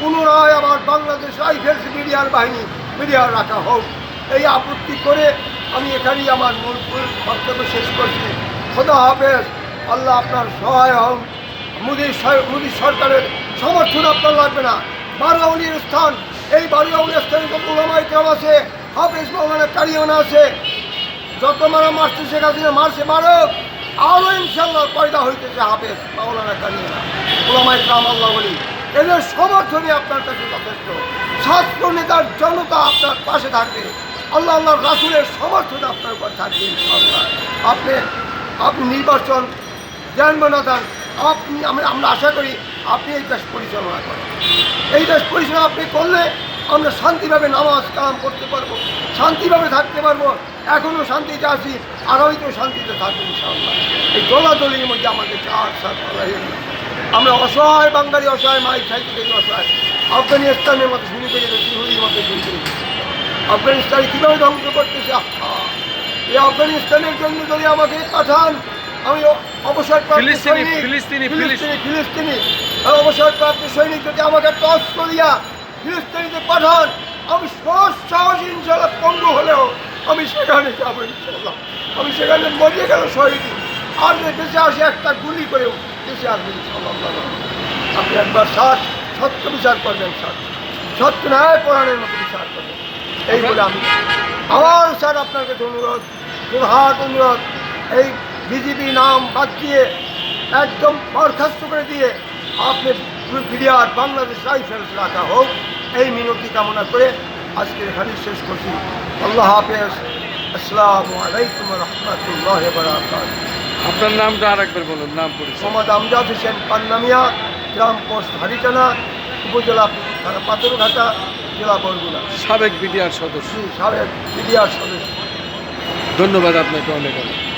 পুনরায় আবার বাংলাদেশ রাইফেলস মিডিয়ার বাহিনী মিডিয়া রাখা হোক। এই আপত্তি করে আমি এখানেই আমার মূল বক্তব্য শেষ করছি। খোদা হাফেজ, আল্লাহ আপনার সহায় হন মোদীর মোদী সরকারের সমর্থন আপনার লাগবে না। বারোয়াউলির স্থান, এই বারোয়াউলির স্থানে তো ওলামাই কেরাম আছে, হাফেজ মৌলানা কারিয়ানা আছে। যত মারা মারছে, শেখ হাসিনা মারছে, মারক। আরও ইনশাল্লাহ পয়দা হইতেছে হাফেজ মাওলানা কারিয়ানা। ওলামাই কাম আল্লাহ বলি। এদের সমর্থনে আপনার কাছে যথেষ্ট। ছাত্র নেতার জনতা আপনার পাশে থাকবে। আল্লাহ আল্লাহ রাসুলের সমর্থন আপনার উপর থাকবে আপনি আপনি নির্বাচন দেন বা না দেন আপনি আমি আমরা আশা করি আপনি এই দেশ পরিচালনা করেন। এই দেশ পরিচালনা আপনি করলে আমরা শান্তিভাবে নামাজ কালাম করতে পারব, শান্তিভাবে থাকতে পারব। এখনও শান্তিতে আছি, আগামীতেও শান্তিতে থাকব, ইনশাআল্লাহ। এই দোলাদলির মধ্যে আমাদের চার সাত আমরা অসহায় বাঙালি অসহায় মাই খাইতে থেকে অসহায়। আফগানিস্তানের মতো শুরু করে ত্রিহুরির মতো শুরু করে আফগানিস্তান কীভাবে ধ্বংস করতেছে? আহা! এই আফগানিস্তানের জন্য যদি আমাকে পাঠান আমি অবসর ফিলিস্তিনি, আর অবসরপ্রাপ্ত সৈনিক যদি আমাকে টস করিয়া ফিলিস্তিনিতে পাঠান আমি সহজ সাহস ইনশাল্লাহ পঙ্গু হলেও আমি সেখানে যাব ইনশাল্লাহ আমি সেখানে মরিয়ে গেল শহীদ আর দেশে আসে একটা গুলি করেও দেশে আসবে ইনশাল্লাহ আপনি একবার সাত সত্য বিচার করবেন স্যার। সত্য ন্যায় কোরআনের মতো বিচার করবেন। এই বলে আমি আমার স্যার আপনার কাছে অনুরোধ দুর্হাট অনুরোধ এই বিজেপি নাম বাদ দিয়ে একদম বরখাস্ত করে দিয়ে আপনি বিডিআর বাংলাদেশ রাইফেলস রাখা হোক, এই মিনতি কামনা করে আজকের এখানে শেষ করছি। আল্লাহ হাফেজ। আসসালামু আলাইকুম রহমতুল্লাহ বরাকাত আপনার নামটা আর একবার বলুন নাম পরিচয়। মোহাম্মদ আমজাদ হোসেন পান্নামিয়া গ্রাম পোস্ট হারিটানা উপজেলা থানা পাথরঘাটা জেলা বরগুনা। সাবেক বিডিআর সদস্য। সাবেক বিডিআর সদস্য। ধন্যবাদ আপনাকে অনেক অনেক।